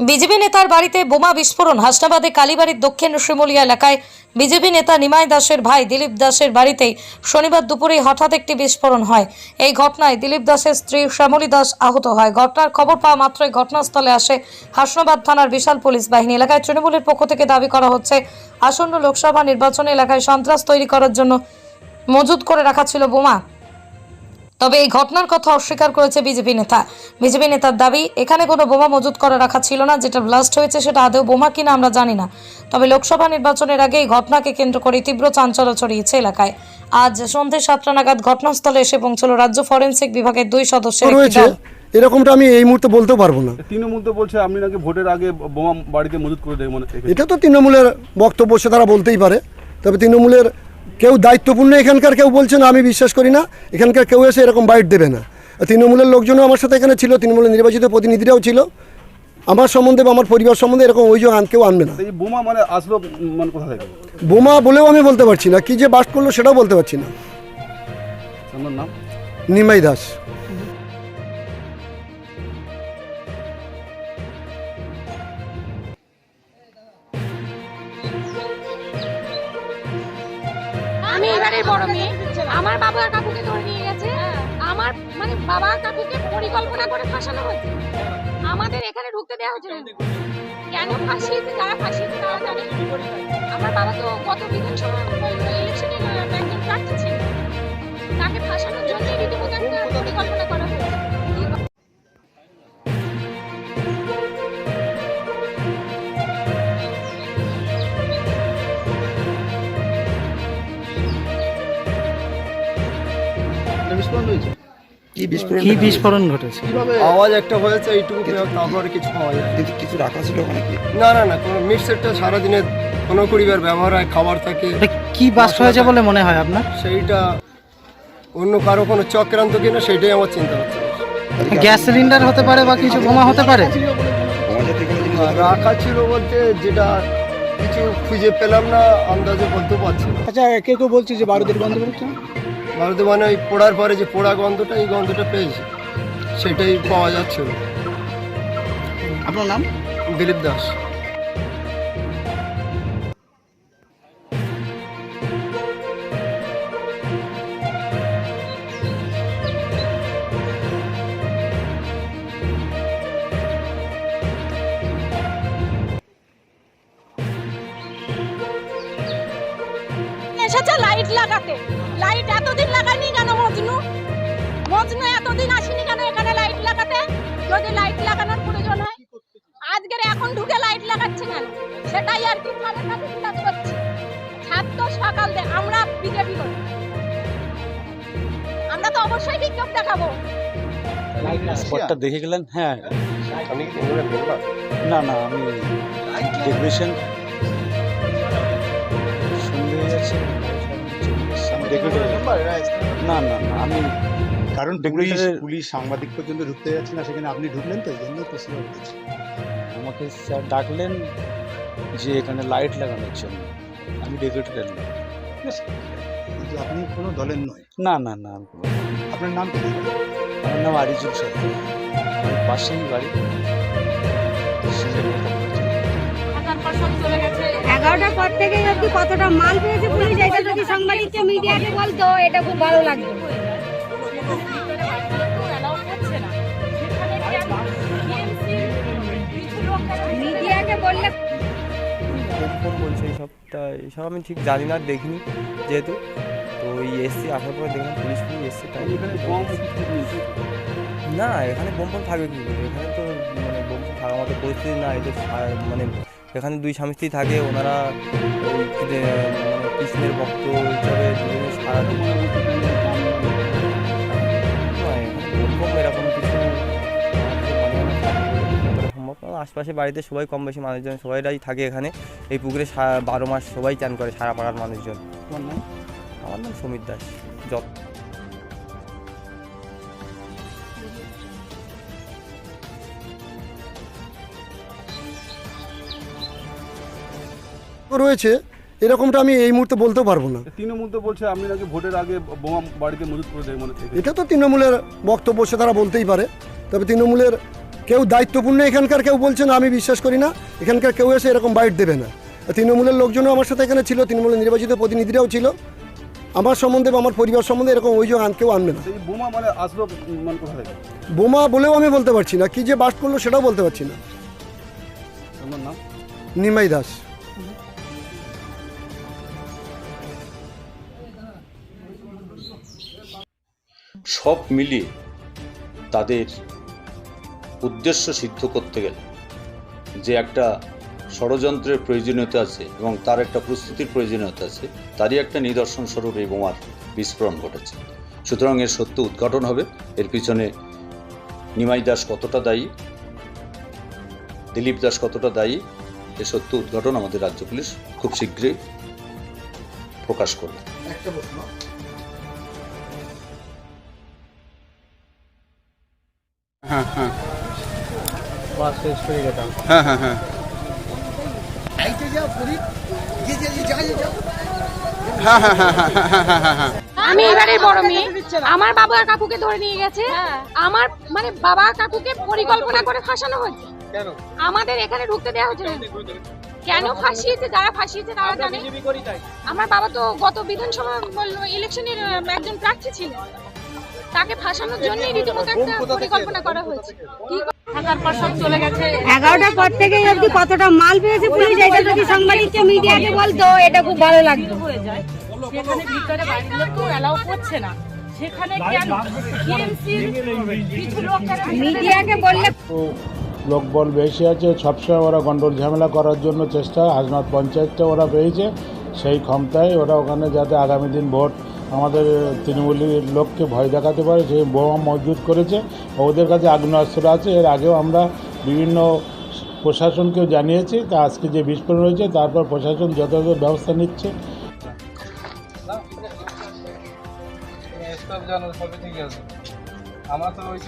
BJP নেতার বাড়িতে বোমা বিস্ফোরণ। হাসনাবাদে কালীবাড়ির দক্ষিণ শিমুলিয়া এলাকায় বিজেপি নেতা নিমাই দাসের ভাই দিলীপ দাসের বাড়িতেই শনিবার দুপুরে হঠাৎ একটি বিস্ফোরণ হয়। এই ঘটনায় দিলীপ দাসের স্ত্রী শ্যামলী দাস আহত হয়। ঘটনার খবর পাওয়া মাত্রই ঘটনাস্থলে আসে হাসনাবাদ থানার বিশাল পুলিশ বাহিনী। এলাকায় তৃণমূলের পক্ষ থেকে দাবি করা হচ্ছে, আসন্ন লোকসভা নির্বাচনে এলাকায় সন্ত্রাস তৈরি করার জন্য মজুত করে রাখা ছিল বোমা। তবে এই ঘটনার কথা অস্বীকার করেছে বিজেপি নেতা। বিজেপি নেতার দাবি এখানে কোনো বোমা মজুত করে রাখা ছিল না যেটা ব্লাস্ট হয়েছে সেটা আদৌ বোমা কিনা আমরা জানি না। তবে লোকসভা নির্বাচনের আগে এই ঘটনাকে কেন্দ্র করে তীব্র চাঞ্চল্য ছড়িয়েছে এলাকায়। আজ সন্ধ্যে সাতটা নাগাদ ঘটনাস্থলে এসে পৌঁছল রাজ্য ফরেন্সিক বিভাগের দুই সদস্যের রয়েছে। এরকমটা আমি এই মুহূর্তে বলতেও পারব না। তৃণমূল তো বলছে আপনি নাকি ভোটের আগে বোমা বাড়িতে মজুত করে দেবেন এটা তো তৃণমূলের বক্তব্য সে তারা বলতেই পারে। তবে তৃণমূলের কেউ দায়িত্বপূর্ণ এখানকার কেউ বলছে না আমি বিশ্বাস করি না। এখানকার কেউ এসে এরকম বাইট দেবে না। তৃণমূলের লোকজনও আমার সাথে এখানে ছিল তৃণমূলের নির্বাচিত প্রতিনিধিরাও ছিল। আমার সম্বন্ধে বা আমার পরিবার সম্বন্ধে এরকম অভিযোগ আন কেউ আনবে না। বোমা মানে আসলো মানে কোথা থেকে? বোমা বলেও আমি বলতে পারছি না কি যে বাস করল সেটাও বলতে পারছি না। আমার নাম? নিমাই দাস। মেয়ে আমার বাবা কাকুকে ধরে নিয়ে গেছে। আমার মানে বাবা কাকুকে পরিকল্পনা করে ফাঁসানো হচ্ছে আমাদের এখানে ঢুকতে দেওয়া হচ্ছে না কেন ফাঁসিয়েছে? যারা ফাঁসিয়েছে? তারা জানে? আমার বাবা তো গত বিধানসভা ইলেকশনে কি বিস্ফোরণ কি বিস্ফোরণ ঘটেছে? আওয়াজ একটা হয়েছে এইটুকু তারপরে কিছু পাওয়া যায় কিন্তু কিছু রাখা ছিল ওখানে কি? না না না কোনো মিক্সারটা সারাদিনে কোনো পরিবার ব্যবহার হয় খাবার থাকে। কি বাস্ট হয়েছে বলে মনে হয় আপনার? সেইটা অন্য কারও কোনো চক্রান্ত কিনা সেটাই আমার চিন্তা হচ্ছে। গ্যাস সিলিন্ডার হতে পারে বা কিছু বোমা হতে পারে? রাখা ছিল বলতে যেটা কিছু খুঁজে পেলাম না আন্দাজে বলতে পারছি আচ্ছা কেউ কেউ বলছে যে বারুদের বেরোচ্ছে ভারতে মানে ওই পোড়ার পরে যে পোড়া গন্ধটা এই গন্ধটা পেয়েছি। সেটাই পাওয়া যাচ্ছে। আপনার নাম? দিলীপ দাস। এসেছে লাইট লাগাতে। লাইট লাগায়নি কেন মজনু? মজনু এতদিন আসেনি কেন এখানে লাইট লাগাতে? যদি লাইট লাগানোর প্রয়োজন হয় আজকের এখন ঢুকে লাইট লাগাচ্ছে কেন? সেটাই আর কি খালের কাছে জিজ্ঞাস করছি। ছাত্র সকাল দে আমরা বিজেপি করি। আমরা তো অবশ্যই বিক্ষোভ দেখাবো। স্পটটা দেখে গেলেন? হ্যাঁ। না না আমি ডেকোরেশন হয়ে আমি decorator- না না না আমি কারণ পুলিশ পুলিশ সাংবাদিক পর্যন্ত ঢুকতে যাচ্ছে না সেখানে আপনি ঢুকলেন তো এই প্রশ্ন করছি আমাকে স্যার ডাকলেন যে এখানে লাইট লাগানোর জন্য। আমি ডেকোরেটর? কিন্তু আপনি কোনো দলের নয়। না না না আপনার নাম কি? আমার নাম আরিজুল আমার পাশেই বাড়ি। এগারোটার পর থেকে যদি কতটা মাল পেয়েছে পুলিশ এটা যদি সাংবাদিককে মিডিয়াকে বলতো? এটা খুব ভালো লাগতো মিডিয়াকে বললে কোন বলছে এইসবটা এইসব আমি ঠিক জানি না দেখিনি যেহেতু। তো ওই এসছি আসার পরে দেখলাম পুলিশ পুলিশ এসছে তাই এখানে না এখানে বোম থাকবে কি এখানে তো মানে বোম থাকার মতো পরিস্থিতি না সা- মানে এখানে দুই স্বামী স্ত্রী থাকে, ওনারা মানে কৃষ্ণের ভক্ত হিসাবে ফোম এরকম আমার মনে আশপাশে বাড়িতে সবাই কম বেশি মানুষজন, সবাইরাই থাকে এখানে। এই পুকুরে বারো মাস সবাই চান করে, সারা পাড়ার মানুষজন। তোমার নাম, আমার নাম সমীর দাস। যত রয়েছে এরকমটা আমি এই মুহূর্তে বলতেও পারব না। তৃণমূল তো বলছে আপনি নাকি ভোটের আগে বোমা বাড়িতে মজুত করে দেবেন এটা তো তৃণমূলের বক্তব্য সে তারা বলতেই পারে। তবে তৃণমূলের কেউ দায়িত্বপূর্ণ এখানকার কেউ বলছে না আমি বিশ্বাস করি না। এখানকার কেউ এসে এরকম বাইট দেবে না। তৃণমূলের লোকজনও আমার সাথে এখানে ছিল তৃণমূলের নির্বাচিত প্রতিনিধিরাও ছিল। আমার সম্বন্ধে বা আমার পরিবার সম্বন্ধে এরকম অভিযোগ আন কেউ আনবে না। বোমা মানে আসলো মানে বোমা বলেও আমি বলতে পারছি না কি যে বাস্ট করল সেটাও বলতে পারছি না। নিমাই দাস। সব মিলিয়ে তাদের উদ্দেশ্য সিদ্ধ করতে গেলে যে একটা ষড়যন্ত্রের প্রয়োজনীয়তা আছে এবং তার একটা প্রস্তুতির প্রয়োজনীয়তা আছে, তারই একটা নিদর্শন স্বরূপ এই বোমার বিস্ফোরণ ঘটেছে। সুতরাং এর সত্য উদ্ঘাটন হবে। এর পিছনে নিমাই দাস কতটা দায়ী, দিলীপ দাস কতটা দায়ী এর সত্য উদ্ঘাটন আমাদের রাজ্য পুলিশ খুব শীঘ্রই প্রকাশ করবে। আমি এবারে বড় মেয়ে। আমার কাকুকে ধরে নিয়ে গেছে। আমার মানে বাবা কাকুকে পরিকল্পনা করে ফাঁসানো হয়েছে। আমাদের এখানে ঢুকতে দেওয়া হচ্ছে কেন ফাঁসিয়েছে? যারা ফাঁসিয়েছে তারা জানে। আমার বাবা তো গত বিধানসভা ইলেকশনের একজন প্রার্থী ছিলেন তাকে ফাঁসানোর জন্যই রীতিমতো একটা পরিকল্পনা করা হয়েছে। কি থাকার পর সব চলে গেছে। এগারোটার পর থেকে অবধি কতটা মাল পেয়েছে পুলিশ এটা যদি সাংবাদিক মিডিয়াকে বলতো? এটা খুব ভালো লাগতো। সেখানে ভিতরে বাড়ির লোক তো অ্যালাউ করছে না। সেখানে কেন টিএমসির কিছু লোক যারা মিডিয়াকে বললে লোকবল বেশি আছে সবসময় ওরা গন্ডল ঝামেলা করার জন্য চেষ্টা হাজনাথ পঞ্চায়েতটা ওরা পেয়েছে সেই ক্ষমতায় ওরা ওখানে যাতে আগামী দিন ভোট আমাদের তৃণমূলের লোককে ভয় দেখাতে পারে সেই বোমা মজুদ করেছে। ওদের কাছে আগ্নেয়াস্ত্র আছে, এর আগেও আমরা বিভিন্ন প্রশাসনকেও জানিয়েছি, তা আজকে যে বিস্ফোরণ হয়েছে, তারপর প্রশাসন যথাযথ ব্যবস্থা নিচ্ছে। আমার তো ওই